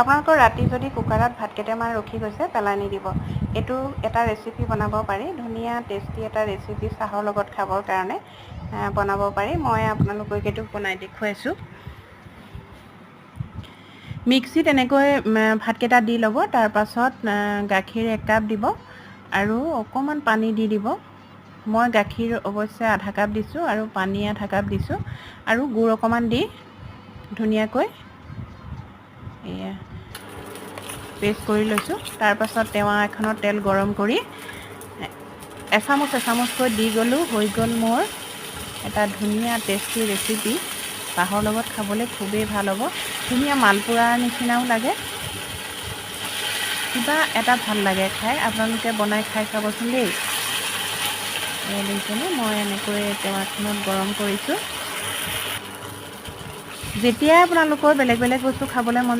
আপোনালোকৰ ৰাতি যদি কুকাৰত ভাত কেইটামান ৰখি গৈছে পেলাই নিদিব এইটো এটা ৰেচিপি বনাব পাৰি। ধুনীয়া টেষ্টি এটা ৰেচিপি চাহৰ লগত খাবৰ কাৰণে বনাব পাৰি। মই আপোনালোকক এইটো বনাই দেখুৱাইছোঁ। মিক্সিত এনেকৈ ভাতকেইটা দি ল'ব। তাৰপাছত গাখীৰ এক কাপ দিব আৰু অকণমান পানী দি দিব। মই গাখীৰ অৱশ্যে আধা কাপ দিছোঁ আৰু পানী আধা কাপ দিছোঁ। আৰু গুড় অকণমান দি ধুনীয়াকৈ এয়া পেষ্ট কৰি লৈছোঁ। তাৰপাছত টেৱা এখনত তেল গৰম কৰি, এচামুচ এচামুচকৈ দি গ'লোঁ, হৈ গ'ল মোৰ এটা ধুনীয়া টেষ্টি ৰেচিপি চাহৰ লগত খাবলৈ খুবেই ভালো হ'ব। ধুনীয়া মালপোৰাৰ নিচিনাও লাগে। কিবা এটা ভালো লাগে খাই। আপোনালোকে বনাই খাই চাবচোন দেই। এয়া দেখিছেনে মই এনেকৈ টেৱাখনত গৰম কৰিছোঁ। যেতিয়াই আপোনালোকৰ বেলেগ বেলেগ বস্তু খাবলৈ মন